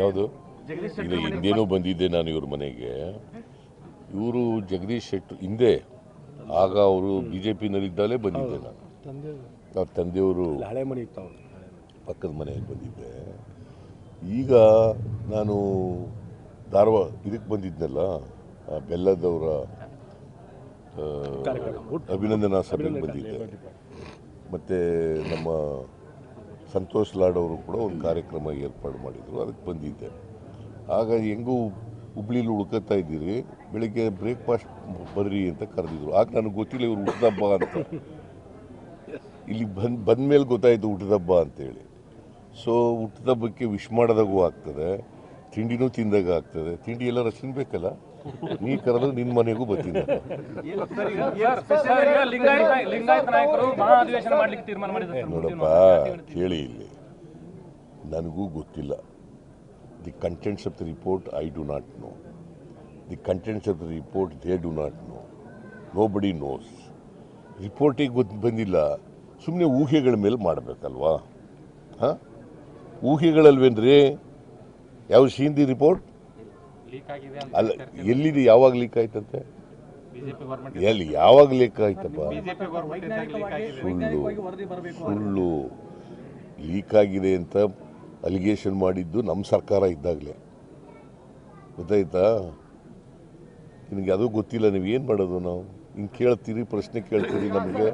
ಯಾವುದು? ಜಗದೀಶ್ ಇಲ್ಲ ಹಿಂದೇನೂ ಬಂದಿದ್ದೆ ನಾನು ಇವ್ರ ಮನೆಗೆ. ಇವರು ಜಗದೀಶ್ ಶೆಟ್ಟರ್ ಹಿಂದೆ. ಆಗ ಅವರು ಬಿ ಜೆ ಪಿನಲ್ಲಿದ್ದಾಗಲೇ ಬಂದಿದ್ದೆ ನಾನು. ಅವ್ರ ತಂದೆಯವರು ಹಳೆ ಮನೆ ಇತ್ತು ಅವ್ರು ಪಕ್ಕದ ಮನೆಯಲ್ಲಿ ಬಂದಿದ್ದೆ. ಈಗ ನಾನು ಧಾರವಾಡ ಇದಕ್ಕೆ ಬಂದಿದ್ನಲ್ಲ ಆ ಬೆಲ್ಲದವರ ಅಭಿನಂದನಾ ಸಭೆಗೆ ಬಂದಿದ್ದೆ. ಮತ್ತು ನಮ್ಮ ಸಂತೋಷ್ ಲಾಡ್ ಅವರು ಕೂಡ ಒಂದು ಕಾರ್ಯಕ್ರಮ ಏರ್ಪಾಡು ಮಾಡಿದರು. ಅದಕ್ಕೆ ಬಂದಿದ್ದೆ. ಆಗ ಹೆಂಗೂ ಹುಬ್ಳಿಲಿ ಉಳ್ಕೊತಾ ಇದ್ದೀರಿ ಬೆಳಿಗ್ಗೆ ಬ್ರೇಕ್ಫಾಸ್ಟ್ ಬರ್ರಿ ಅಂತ ಕರೆದಿದ್ರು. ಆಗ ನನಗೆ ಗೊತ್ತಿಲ್ಲ ಇವರು ಹುಟ್ಟಿದಬ್ಬ ಅಂತ. ಇಲ್ಲಿ ಬಂದು ಮೇಲೆ ಗೊತ್ತಾಯಿತು ಹುಟ್ಟಿದಬ್ಬ ಅಂತೇಳಿ. ಸೊ ಹುಟ್ಟಿದಬ್ಬಕ್ಕೆ ವಿಶ್ ಮಾಡಿದಾಗೂ ಆಗ್ತದೆ. ತಿಂಡಿನೂ ತಿಂದಾಗ ಆಗ್ತದೆ. ತಿಂಡಿ ಎಲ್ಲ ತಿನ್ಬೇಕಲ್ಲ? ನೀ ಕರೆದು ನಿನ್ನ ಮನೆಗೂ ಬರ್ತೀನಿ. ನೋಡಪ್ಪ ಕೇಳಿ ಇಲ್ಲಿ. ನನಗೂ ಗೊತ್ತಿಲ್ಲ. The contents of the report I do not know the contents of the report they do not know nobody knows ರಿಪೋರ್ಟಿಗೆ ಗೊತ್ತು ಬಂದಿಲ್ಲ. ಸುಮ್ಮನೆ ಊಹೆಗಳ ಮೇಲೆ ಮಾಡಬೇಕಲ್ವಾ? ಹಾಂ? ಊಹೆಗಳಲ್ವೇನ್ರಿ ಯಾವ ಶೀಂದಿ ರಿಪೋರ್ಟ್ ಅಲ್ಲ ಎಲ್ಲಿದೆ? ಯಾವಾಗ ಲೀಕ್ ಆಯ್ತಂತೆ? ಎಲ್ಲಿ ಯಾವಾಗ ಲೀಕ್ ಆಯ್ತಪ್ಪ? ಸುಳ್ಳು ಸುಳ್ಳು. ಲೀಕ್ ಆಗಿದೆ ಅಂತ ಅಲಿಗೇಷನ್ ಮಾಡಿದ್ದು ನಮ್ಮ ಸರ್ಕಾರ ಇದ್ದಾಗಲೇ. ಗೊತ್ತಾಯ್ತಾ? ನಿನಗೆ ಅದು ಗೊತ್ತಿಲ್ಲ ನೀವು ಏನು ಮಾಡೋದು ನಾವು? ಹಿಂಗೆ ಕೇಳ್ತೀರಿ ಪ್ರಶ್ನೆ ಕೇಳ್ತೀರಿ ನಮಗೆ.